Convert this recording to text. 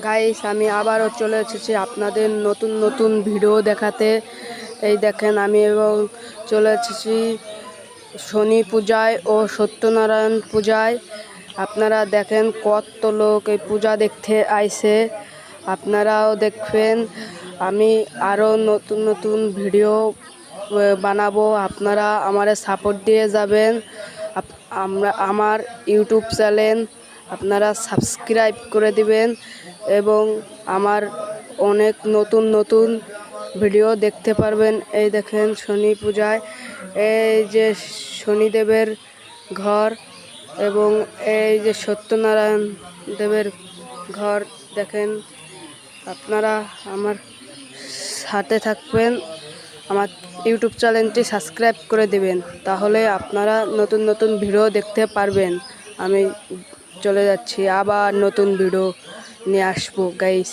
Guys আমি আবারও চলে এসেছি আপনাদের নতুন নতুন ভিডিও দেখাতে। এই দেখেন, আমি এবং চলে এসেছি শনি পূজায় ও সত্যনারায়ণ পূজায়। আপনারা দেখেন কত লোক এই পূজা দেখতে আইছে। আপনারাও দেখবেন, আমি আরও নতুন নতুন ভিডিও বানাবো। আপনারা আমারে সাপোর্ট দিয়ে যাবেন। আমরা, আমার ইউটিউব চ্যানেল আপনারা সাবস্ক্রাইব করে দিবেন এবং আমার অনেক নতুন নতুন ভিডিও দেখতে পারবেন। এই দেখেন শনি পূজায়, এই যে শনিদেবের ঘর এবং এই যে সত্যনারায়ণ দেবের ঘর, দেখেন আপনারা আমার সাথে থাকবেন, আমার ইউটিউব চ্যানেলটি সাবস্ক্রাইব করে দেবেন, তাহলে আপনারা নতুন নতুন ভিডিও দেখতে পারবেন। আমি চলে যাচ্ছি আবার নতুন ভিডিও নিয়ে আসব গাইস